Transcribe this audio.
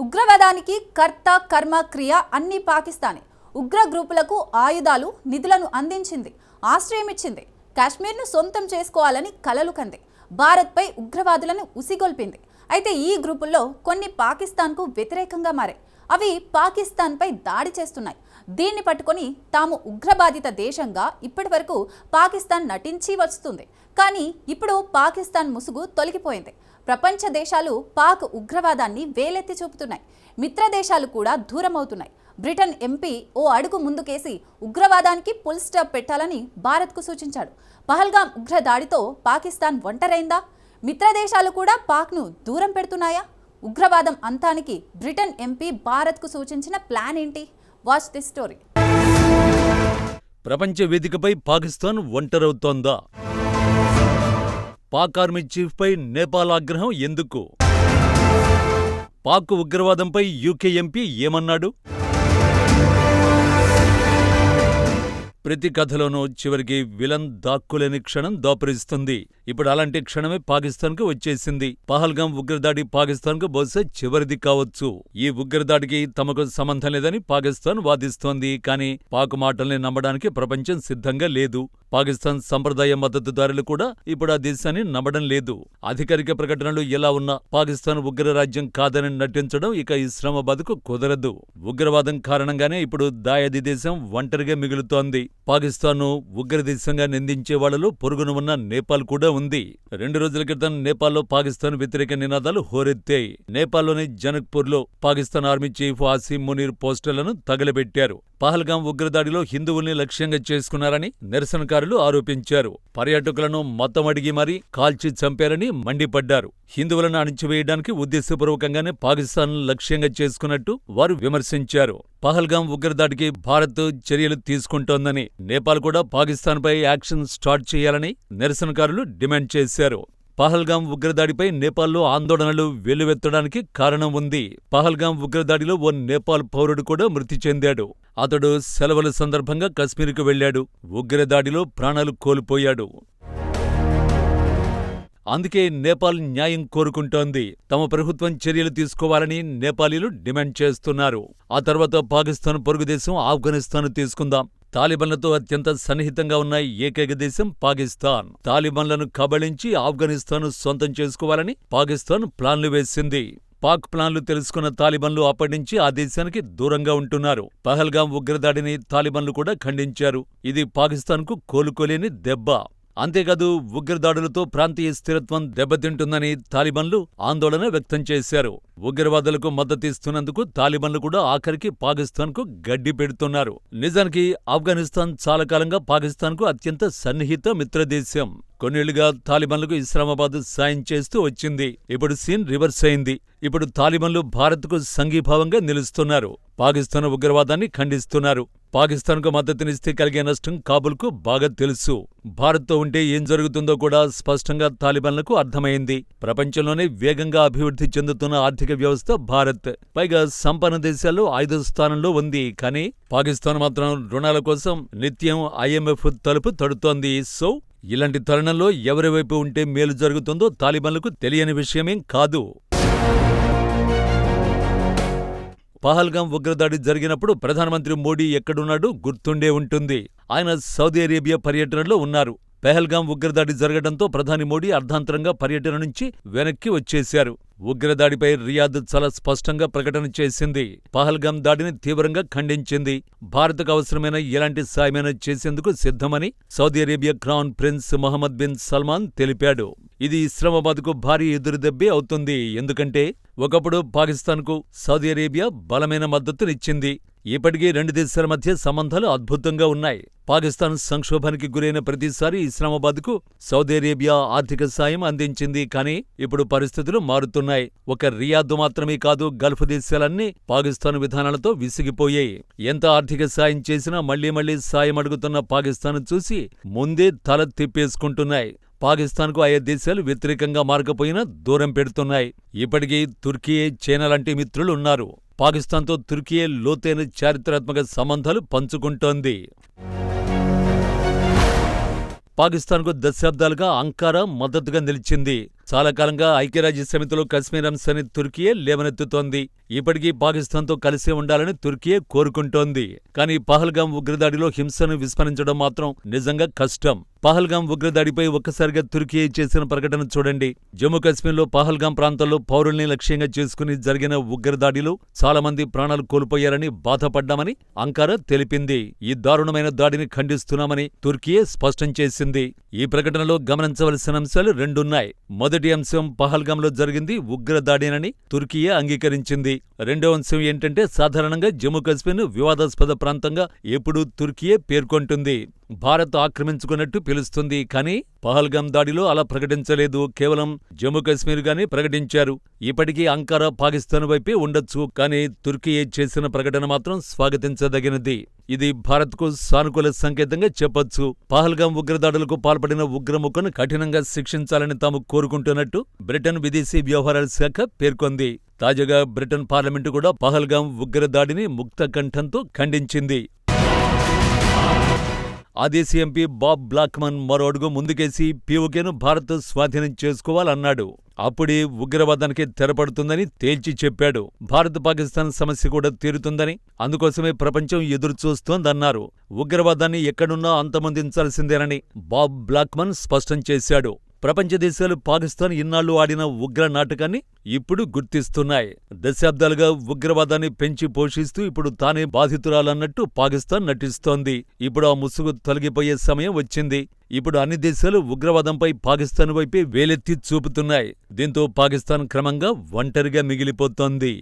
ఉగ్రవాదానికి కర్త కర్మ క్రియ అన్ని పాకిస్తానే. ఉగ్ర గ్రూపులకు ఆయుధాలు నిధులను అందించింది ఆశ్రయమిచ్చింది కాశ్మీర్ను సొంతం చేసుకోవాలని కలలు కంది. భారత్పై ఉగ్రవాదులను ఉసిగొల్పింది. అయితే ఈ గ్రూపుల్లో కొన్ని పాకిస్తాన్కు వ్యతిరేకంగా మారాయి. అవి పాకిస్తాన్పై దాడి చేస్తున్నాయి. దీన్ని పట్టుకొని తాము ఉగ్రబాధిత దేశంగా ఇప్పటివరకు పాకిస్తాన్ నటించి వస్తుంది కానీ ఇప్పుడు పాకిస్తాన్ ముసుగు తొలగిపోయింది. ప్రపంచ దేశాలు పాక్ ఉగ్రవాదాన్ని వేలెత్తి చూపుతున్నాయి. మిత్ర దేశాలు కూడా దూరమవుతున్నాయి. బ్రిటన్ ఎంపీ ఓ అడుగు ముందుకేసి ఉగ్రవాదానికి పుల్ స్టాప్ పెట్టాలని భారత్కు సూచించాడు. పహల్గాం ఉగ్ర దాడితో పాకిస్తాన్ ఒంటరైందా? మిత్ర దేశాలు కూడా పాక్ను దూరం పెడుతున్నాయా? ఉగ్రవాదం అంతానికి బ్రిటన్ ఎంపీ భారత్కు సూచించిన ప్లాన్ ఏంటి? వాచ్ దిస్ స్టోరీ ప్రపంచ వేదికపై పాకిస్తాన్ ఒంటరవుతోందా? పాక్ ఆర్మీ చీఫ్పై నేపాల్ ఆగ్రహం ఎందుకు? పాక్ ఉగ్రవాదంపై యూకే ఎంపీ ఏమన్నాడు? ప్రతి కథలోనూ చివరికి విలన్ దాక్కులేని క్షణం దాపురిస్తుంది. ఇప్పుడు అలాంటి క్షణమే పాకిస్తాన్కు వచ్చేసింది. పహల్గాం ఉగ్రదాడి పాకిస్తాన్కు బహుశా చివరిది కావచ్చు. ఈ ఉగ్రదాడికి తమకు సంబంధం లేదని పాకిస్తాన్ వాదిస్తోంది. కానీ పాక్ మాటల్ని నమ్మడానికి ప్రపంచం సిద్ధంగా లేదు. పాకిస్తాన్ సంప్రదాయ మద్దతుదారులు కూడా ఇప్పుడు ఆ దేశాన్ని నమ్మడం లేదు. అధికారిక ప్రకటనలు ఎలా ఉన్నా పాకిస్తాన్ ఉగ్రరాజ్యం కాదని నటించడం ఇక ఇస్లామాబాద్కు కుదరదు. ఉగ్రవాదం కారణంగానే ఇప్పుడు దాయాది దేశం ఒంటరిగా మిగులుతోంది. పాకిస్తాన్ను ఉగ్రదేశంగా నిందించే వాళ్ళలో పొరుగున ఉన్న నేపాల్ కూడా ఉంది. రెండు రోజుల క్రితం నేపాల్లో పాకిస్తాన్ వ్యతిరేక నినాదాలు హోరెత్తాయి. నేపాల్లోని జనక్పూర్లో పాకిస్తాన్ ఆర్మీ చీఫ్ ఆసిమ్ మునీర్ పోస్టర్లను తగలబెట్టారు. పహల్గాం ఉగ్రదాడిలో హిందువుల్ని లక్ష్యంగా చేసుకున్నారని నిరసనకారులు ఆరోపించారు. పర్యాటకులను మతం అడిగి మరీ కాల్చి చంపారని మండిపడ్డారు. హిందువులను అణిచివేయడానికి ఉద్దేశపూర్వకంగానే పాకిస్తాన్ లక్ష్యంగా చేసుకున్నట్టు వారు విమర్శించారు. పహల్గాం ఉగ్రదాడికి భారత్ చర్యలు తీసుకుంటోందని నేపాల్ కూడా పాకిస్తాన్పై యాక్షన్ స్టార్ట్ చేయాలని నిరసనకారులు డిమాండ్ చేశారు. పహల్గాం ఉగ్రదాడిపై నేపాల్లో ఆందోళనలు వెల్లువెత్తడానికి కారణం ఉంది. పహల్గాం ఉగ్రదాడిలో ఓ నేపాల్ పౌరుడు కూడా మృతి చెందాడు. అతడు సెలవుల సందర్భంగా కశ్మీర్కు వెళ్ళాడు ఉగ్రదాడిలో ప్రాణాలు కోల్పోయాడు. అందుకే నేపాల్ న్యాయం కోరుకుంటోంది. తమ ప్రభుత్వం చర్యలు తీసుకోవాలని నేపాలీలు డిమాండ్ చేస్తున్నారు. ఆ తర్వాత పాకిస్తాన్ పొరుగుదేశం ఆఫ్ఘనిస్తాన్ తీసుకుందాం. తాలిబన్లతో అత్యంత సన్నిహితంగా ఉన్న ఏకైక దేశం పాకిస్తాన్. తాలిబన్లను కబళించి ఆఫ్ఘనిస్తాన్ సొంతం చేసుకోవాలని పాకిస్తాన్ ప్లాన్లు వేసింది. పాక్ ప్లాన్లు తెలుసుకున్న తాలిబన్లు అప్పటినుంచి ఆ దేశానికి దూరంగా ఉంటున్నారు. పహల్గాం ఉగ్రదాడిని తాలిబన్లు కూడా ఖండించారు. ఇది పాకిస్తాన్కు కోలుకోలేని దెబ్బ. అంతేకాదు ఉగ్రదాడులతో ప్రాంతీయ స్థిరత్వం దెబ్బతింటుందని తాలిబన్లు ఆందోళన వ్యక్తం చేశారు. ఉగ్రవాదులకు మద్దతిస్తున్నందుకు తాలిబన్లు కూడా ఆఖరికి పాకిస్తాన్కు గడ్డి పెడుతున్నారు. నిజానికి ఆఫ్ఘనిస్తాన్ చాలా కాలంగా పాకిస్తాన్కు అత్యంత సన్నిహిత మిత్రదేశం. కొన్నేళ్ళుగా తాలిబన్లకు ఇస్లామాబాద్ సాయం చేస్తూ వచ్చింది. ఇప్పుడు సీన్ రివర్స్ అయింది. ఇప్పుడు తాలిబన్లు భారత్కు సంఘీభావంగా నిలుస్తున్నారు. పాకిస్తాన్ ఉగ్రవాదాన్ని ఖండిస్తున్నారు. పాకిస్తాన్కు మద్దతునిస్తే కలిగే నష్టం కాబుల్కు బాగా తెలుసు. భారత్తో ఉంటే ఏం జరుగుతుందో కూడా స్పష్టంగా తాలిబన్లకు అర్థమైంది. ప్రపంచంలోనే వేగంగా అభివృద్ధి చెందుతున్న ఆర్థిక వ్యవస్థ భారత్. పైగా సంపన్న దేశాల్లో ఐదో స్థానంలో ఉంది. కానీ పాకిస్తాన్ మాత్రం రుణాల కోసం నిత్యం ఐఎంఎఫ్ తలుపు తడుతోంది. సో ఇలాంటి తరుణంలో ఎవరి వైపు ఉంటే మేలు జరుగుతుందో తాలిబన్లకు తెలియని విషయమేం కాదు. పహల్గాం ఉగ్రదాడి జరిగినప్పుడు ప్రధానమంత్రి మోడీ ఎక్కడున్నాడో గుర్తుండే ఉంటుంది. ఆయన సౌదీ అరేబియా పర్యటనలో ఉన్నారు. పెహల్గాం ఉగ్రదాడి జరగడంతో ప్రధాని మోడీ అర్ధాంతరంగా పర్యటన నుంచి వెనక్కి వచ్చేశారు. ఉగ్రదాడిపై రియాద్ చాలా స్పష్టంగా ప్రకటన చేసింది. పహల్గాం దాడిని తీవ్రంగా ఖండించింది. భారత్కు అవసరమైన ఎలాంటి సాయమైనా చేసేందుకు సిద్ధమని Saudi Arabia crown prince Mohammed bin Salman తెలిపాడు. ఇది ఇస్లామాబాద్కు భారీ ఎదురుదెబ్బే అవుతుంది. ఎందుకంటే ఒకప్పుడు పాకిస్తాన్కు సౌదీ అరేబియా బలమైన మద్దతునిచ్చింది. ఇప్పటికీ రెండు దేశాల మధ్య సంబంధాలు అద్భుతంగా ఉన్నాయి. పాకిస్తాన్ సంక్షోభానికి గురైన ప్రతిసారి ఇస్లామాబాద్కు సౌదీ అరేబియా ఆర్థిక సాయం అందించింది కానీ ఇప్పుడు పరిస్థితులు మారుతున్నాయి. ఒక రియాద్ మాత్రమే కాదు గల్ఫ్ దేశాలన్నీ పాకిస్తాన్ విధానాలతో విసిగిపోయాయి. ఎంత ఆర్థిక సాయం చేసినా మళ్ళీ మళ్ళీ సాయం అడుగుతున్న పాకిస్తాన్ చూసి ముందే తల తిప్పేసుకుంటున్నాయి. పాకిస్తాన్కు ఆయా దేశాలు వ్యతిరేకంగా మారకపోయినా దూరం పెడుతున్నాయి. ఇప్పటికీ తుర్కీయే చైనా లాంటి మిత్రులు ఉన్నారు పాకిస్తాన్తో తుర్కీయే లోతైన చారిత్రాత్మక సంబంధాలు పంచుకుంటోంది. పాకిస్తాన్కు దశాబ్దాలుగా అంకారా మద్దతుగా నిలిచింది. చాలా కాలంగా ఐక్యరాజ్య సమితిలో కశ్మీర్ అంశాన్ని తుర్కీయే లేవనెత్తుతోంది. ఇప్పటికీ పాకిస్తాన్తో కలిసి ఉండాలని తుర్కీయే కోరుకుంటోంది. కానీ పహల్గాం ఉగ్రదాడిలో హింసను విస్మరించడం మాత్రం నిజంగా కష్టం. పహల్గాం ఉగ్రదాడిపై ఒక్కసారిగా తుర్కీ చేసిన ప్రకటన చూడండి. జమ్మూ కాశ్మీర్లో పహల్గాం ప్రాంతంలో పౌరుల్ని లక్ష్యంగా చేసుకుని జరిగిన ఉగ్రదాడిలో చాలామంది ప్రాణాలు కోల్పోయారని బాధపడ్డామని అంకారా తెలిపింది. ఈ దారుణమైన దాడిని ఖండిస్తున్నామని తుర్కీయే స్పష్టం చేసింది. ఈ ప్రకటనలో గమనించవలసిన అంశాలు రెండున్నాయి. మొదటి అంశం పహల్గాంలో జరిగింది. ఉగ్రదాడినని తుర్కీయే అంగీకరించింది. రెండో అంశం ఏంటంటే సాధారణంగా జమ్మూ కాశ్మీర్ను వివాదాస్పద ప్రాంతంగా ఎప్పుడూ తుర్కీయే పేర్కొంటుంది. భారత్ ఆక్రమించుకున్నట్టు పిలుస్తుంది కానీ పహల్గాం దాడిలో అలా ప్రకటించలేదు. కేవలం జమ్మూ కాశ్మీర్ గానే ప్రకటించారు. ఇప్పటికీ అంకారా పాకిస్తాన్ వైపే ఉండొచ్చు కానీ తుర్కీ చేసిన ప్రకటన మాత్రం స్వాగతించదగినది. ఇది భారత్కు సానుకూల సంకేతంగా చెప్పొచ్చు. పహల్గాం ఉగ్రదాడులకు పాల్పడిన ఉగ్రముఖను కఠినంగా శిక్షించాలని తాము కోరుకుంటున్నట్టు బ్రిటన్ విదేశీ వ్యవహారాల శాఖ పేర్కొంది. తాజాగా బ్రిటన్ పార్లమెంటు కూడా పహల్గాం ఉగ్రదాడిని ముక్త కంఠంతో ఖండించింది. ఆ దేశీ ఎంపీ బాబ్ బ్లాక్మన్ మరో అడుగు ముందుకేసి పీఓకేను భారత్ స్వాధీనం చేసుకోవాలన్నాడు. అప్పుడే ఉగ్రవాదానికి తెరపడుతుందని తేల్చి చెప్పాడు. భారత్ పాకిస్తాన్ సమస్య కూడా తీరుతుందని అందుకోసమే ప్రపంచం ఎదురుచూస్తోందన్నారు. ఉగ్రవాదాన్ని ఎక్కడున్నా అంతమొందించాల్సిందేనని బాబ్ బ్లాక్మన్ స్పష్టం చేశాడు. ప్రపంచ దేశాలు పాకిస్తాన్ ఇన్నాళ్ళు ఆడిన ఉగ్ర నాటకాన్ని ఇప్పుడు గుర్తిస్తున్నాయి. దశాబ్దాలుగా ఉగ్రవాదాన్ని పెంచి పోషిస్తూ ఇప్పుడు తానే బాధితురాలన్నట్టు పాకిస్తాన్ నటిస్తోంది. ఇప్పుడు ఆ ముసుగు తొలగిపోయే సమయం వచ్చింది. ఇప్పుడు అన్ని దేశాలు ఉగ్రవాదంపై పాకిస్తాన్ వైపే వేలెత్తి చూపుతున్నాయి. దీంతో పాకిస్తాన్ క్రమంగా ఒంటరిగా మిగిలిపోతోంది.